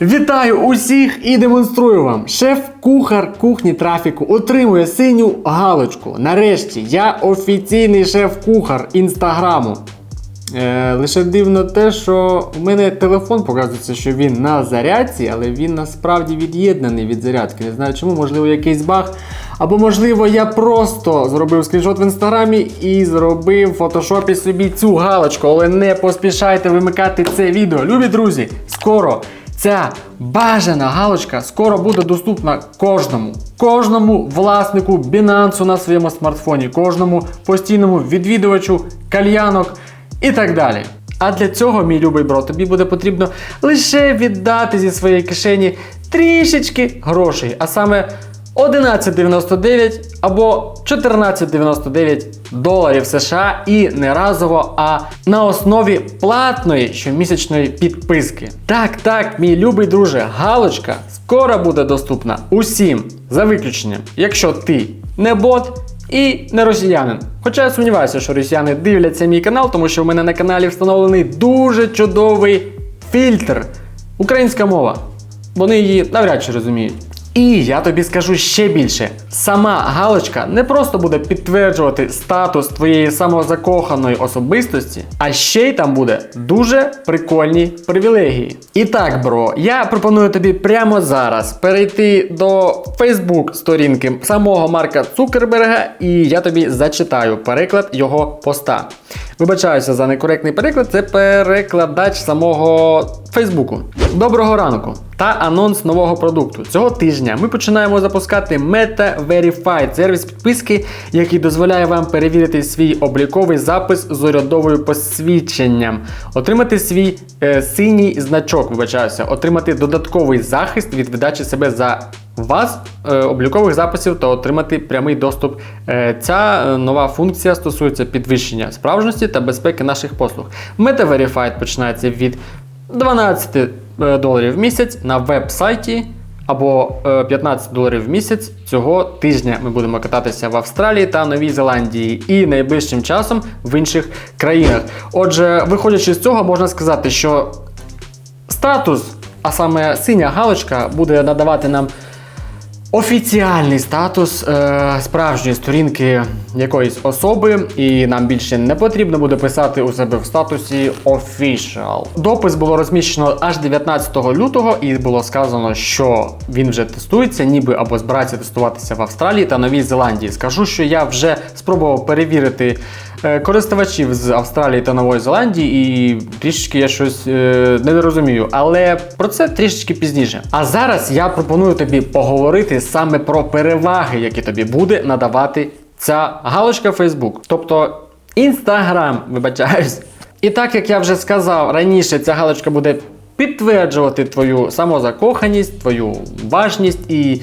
Вітаю усіх і демонструю вам. Шеф-кухар кухні трафіку отримує синю галочку. Нарешті я офіційний шеф-кухар інстаграму. Е, лише дивно те, що в мене телефон показується, що він на зарядці, але він насправді від'єднаний від зарядки. Не знаю чому, можливо, якийсь баг. Або можливо, я просто зробив скріншот в інстаграмі і зробив в фотошопі собі цю галочку. Але не поспішайте вимикати це відео. Любі друзі, скоро ця бажана галочка скоро буде доступна кожному, кожному власнику Binance на своєму смартфоні, кожному постійному відвідувачу кальянок і так далі. А для цього, мій любий бро, тобі буде потрібно лише віддати зі своєї кишені трішечки грошей, а саме 11,99 або 14,99 доларів США і не разово, а на основі платної щомісячної підписки. Так, так, мій любий друже, галочка скоро буде доступна усім, за виключенням, якщо ти не бот і не росіянин. Хоча я сумніваюся, що росіяни дивляться мій канал, тому що в мене на каналі встановлений дуже чудовий фільтр. Українська мова. Вони її навряд чи розуміють. І я тобі скажу ще більше: сама галочка не просто буде підтверджувати статус твоєї самозакоханої особистості, а ще й там буде дуже прикольні привілегії. І так, бро, я пропоную тобі прямо зараз перейти до Facebook сторінки самого Марка Цукерберга, і я тобі зачитаю переклад його поста. Вибачаюся за некоректний переклад, це перекладач самого Фейсбуку. Доброго ранку та анонс нового продукту. Цього тижня ми починаємо запускати Meta Verified сервіс підписки, який дозволяє вам перевірити свій обліковий запис з урядовою посвідченням, отримати свій е, синій значок, вибачаюся, отримати додатковий захист від видачі себе за вас е, облікових записів та отримати прямий доступ. Е, ця е, нова функція стосується підвищення справжності та безпеки наших послуг. Meta Verified починається від 12 е, доларів в місяць на веб-сайті або е, 15 доларів в місяць цього тижня. Ми будемо кататися в Австралії та Новій Зеландії і найближчим часом в інших країнах. Отже, виходячи з цього, можна сказати, що статус, а саме синя галочка, буде надавати нам офіціальний статус е, справжньої сторінки якоїсь особи, і нам більше не потрібно буде писати у себе в статусі official. Допис було розміщено аж 19 лютого, і було сказано, що він вже тестується, ніби або збирається тестуватися в Австралії та Новій Зеландії. Скажу, що я вже спробував перевірити. Е, Користувачів з Австралії та Нової Зеландії, і трішечки я щось е, не розумію, але про це трішечки пізніше. А зараз я пропоную тобі поговорити саме про переваги, які тобі буде надавати ця галочка Facebook, тобто Instagram, вибачаюсь. І так як я вже сказав раніше, ця галочка буде підтверджувати твою самозакоханість, твою важність. І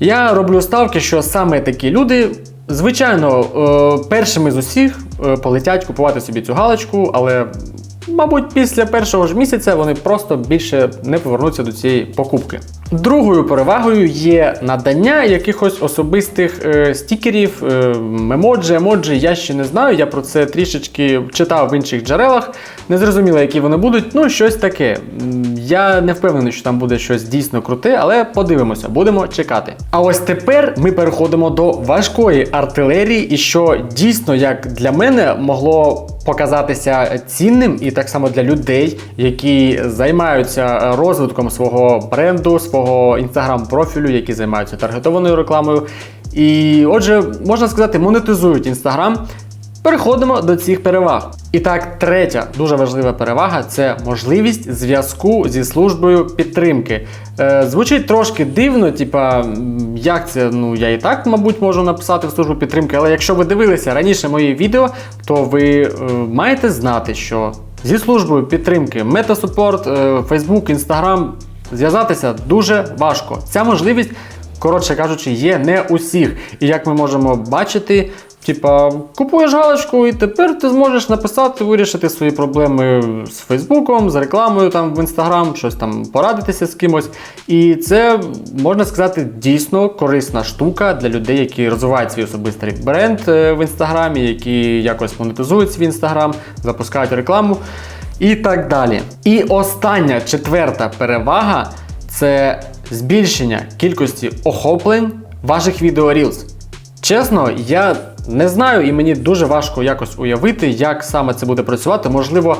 я роблю ставки, що саме такі люди, звичайно, е, першими з усіх е, полетять купувати собі цю галочку, але. Мабуть, після першого ж місяця вони просто більше не повернуться до цієї покупки. Другою перевагою є надання якихось особистих е, стікерів, е, емоджі, емоджі. Я ще не знаю. Я про це трішечки читав в інших джерелах. Не зрозуміло, які вони будуть. Ну, щось таке. Я не впевнений, що там буде щось дійсно круте, але подивимося, будемо чекати. А ось тепер ми переходимо до важкої артилерії, і що дійсно, як для мене, могло показатися цінним, і так само для людей, які займаються розвитком свого бренду, свого інстаграм-профілю, які займаються таргетованою рекламою. І отже, можна сказати, монетизують інстаграм. Переходимо до цих переваг. І так, третя дуже важлива перевага це можливість зв'язку зі службою підтримки. Е, звучить трошки дивно, типа, як це, ну я і так, мабуть, можу написати в службу підтримки, але якщо ви дивилися раніше мої відео, то ви е, маєте знати, що зі службою підтримки Метасупорт, е, Facebook, Instagram зв'язатися дуже важко. Ця можливість, коротше кажучи, є не усіх. І як ми можемо бачити, Типа, купуєш галочку, і тепер ти зможеш написати, вирішити свої проблеми з Фейсбуком, з рекламою там в Інстаграм, щось там порадитися з кимось. І це можна сказати дійсно корисна штука для людей, які розвивають свій особистий бренд е, в інстаграмі, які якось монетизують свій інстаграм, запускають рекламу і так далі. І остання четверта перевага це збільшення кількості охоплень ваших відео. Чесно, я не знаю, і мені дуже важко якось уявити, як саме це буде працювати. Можливо,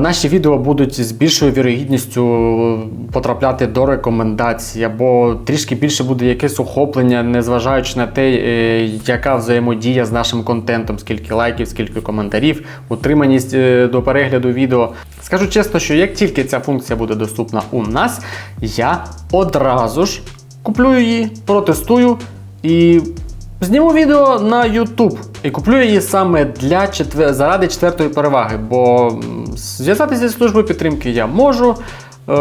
наші відео будуть з більшою вірогідністю потрапляти до рекомендацій, або трішки більше буде якесь охоплення, незважаючи на те, е, яка взаємодія з нашим контентом, скільки лайків, скільки коментарів, утриманість е, до перегляду відео. Скажу чесно, що як тільки ця функція буде доступна у нас, я одразу ж куплю її, протестую і зніму відео на YouTube. І куплю її саме для четвер... заради четвертої переваги, бо зв'язатися зі службою підтримки я можу. Е,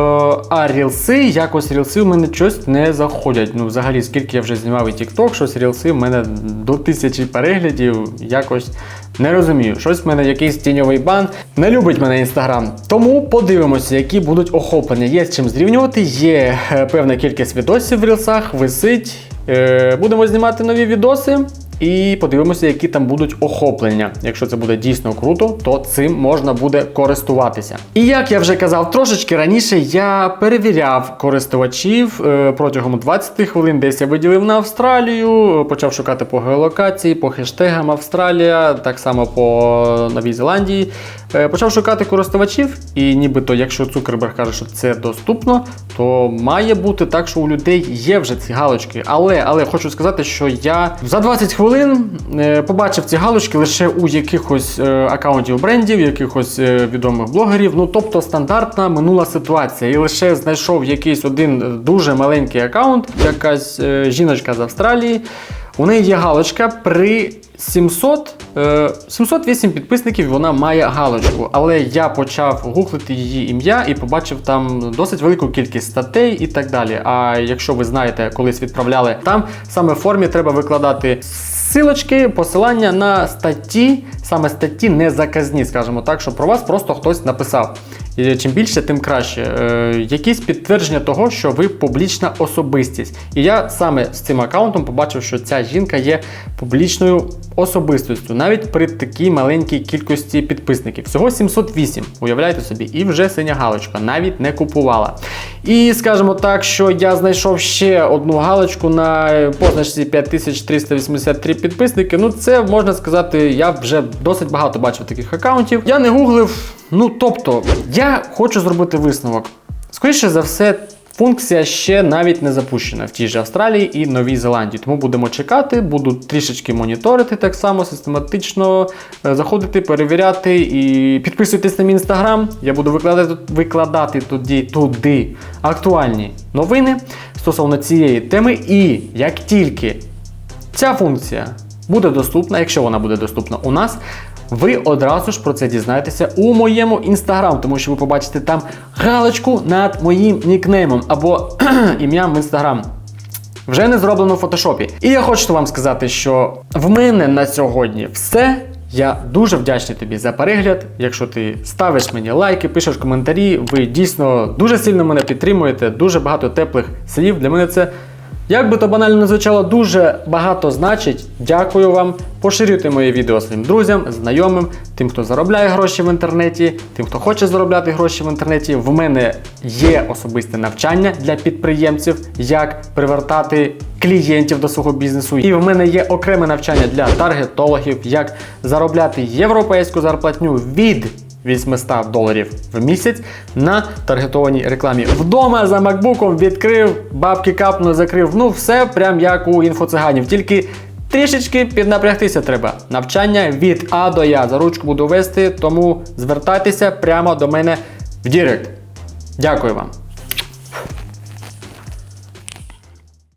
а рілси, якось рілси в мене щось не заходять. Ну, взагалі, скільки я вже знімав і TikTok, щось рілси в мене до тисячі переглядів, якось не розумію. Щось в мене якийсь тіньовий бан. Не любить мене інстаграм. Тому подивимося, які будуть охоплення. Є з чим зрівнювати, є е, певна кількість відосів в рілсах, висить. Е, будемо знімати нові відоси. І подивимося, які там будуть охоплення. Якщо це буде дійсно круто, то цим можна буде користуватися. І як я вже казав трошечки раніше, я перевіряв користувачів е, протягом 20 хвилин, десь я виділив на Австралію, почав шукати по геолокації, по хештегам Австралія, так само по Новій Зеландії. Е, Почав шукати користувачів, і нібито, якщо Цукерберг каже, що це доступно, то має бути так, що у людей є вже ці галочки. Але, але хочу сказати, що я за 20 хвилин е, побачив ці галочки лише у якихось е, акаунтів брендів, якихось е, відомих блогерів. Ну тобто стандартна минула ситуація. І лише знайшов якийсь один дуже маленький акаунт, якась жіночка з Австралії. У неї є галочка при 700, е, 708 підписників вона має галочку, але я почав гуглити її ім'я і побачив там досить велику кількість статей і так далі. А якщо ви знаєте, колись відправляли там, саме в формі треба викладати силочки, посилання на статті, саме статті не заказні, скажімо так, що про вас просто хтось написав. Чим більше, тим краще. Е, якісь підтвердження того, що ви публічна особистість. І я саме з цим аккаунтом побачив, що ця жінка є публічною особистістю, навіть при такій маленькій кількості підписників. Всього 708, уявляєте собі, і вже синя галочка, навіть не купувала. І скажімо так, що я знайшов ще одну галочку на позначці 5383 підписники. Ну, це можна сказати, я вже досить багато бачив таких аккаунтів. Я не гуглив. Ну тобто, я хочу зробити висновок. Скоріше за все, функція ще навіть не запущена в тій же Австралії і Новій Зеландії. Тому будемо чекати, буду трішечки моніторити так само, систематично е, заходити, перевіряти і підписуйтесь на мій інстаграм. Я буду викладати, викладати туди, туди актуальні новини стосовно цієї теми. І як тільки Ця функція буде доступна, якщо вона буде доступна у нас, ви одразу ж про це дізнаєтеся у моєму інстаграм, тому що ви побачите там галочку над моїм нікнеймом або ім'ям в інстаграм. Вже не зроблено в фотошопі. І я хочу вам сказати, що в мене на сьогодні все. Я дуже вдячний тобі за перегляд. Якщо ти ставиш мені лайки, пишеш коментарі, ви дійсно дуже сильно мене підтримуєте, дуже багато теплих слів. Для мене це, як би то банально не звучало, дуже багато значить. Дякую вам. Поширюйте моє відео своїм друзям, знайомим, тим, хто заробляє гроші в інтернеті, тим, хто хоче заробляти гроші в інтернеті. В мене є особисте навчання для підприємців, як привертати клієнтів до свого бізнесу. І в мене є окреме навчання для таргетологів, як заробляти європейську зарплатню від 800 доларів в місяць на таргетованій рекламі. Вдома за макбуком відкрив, бабки капну, закрив. Ну, все прям як у інфоциганів. Тільки трішечки піднапрягтися треба. Навчання від А до Я. За ручку буду вести, тому звертайтеся прямо до мене в Дірект. Дякую вам.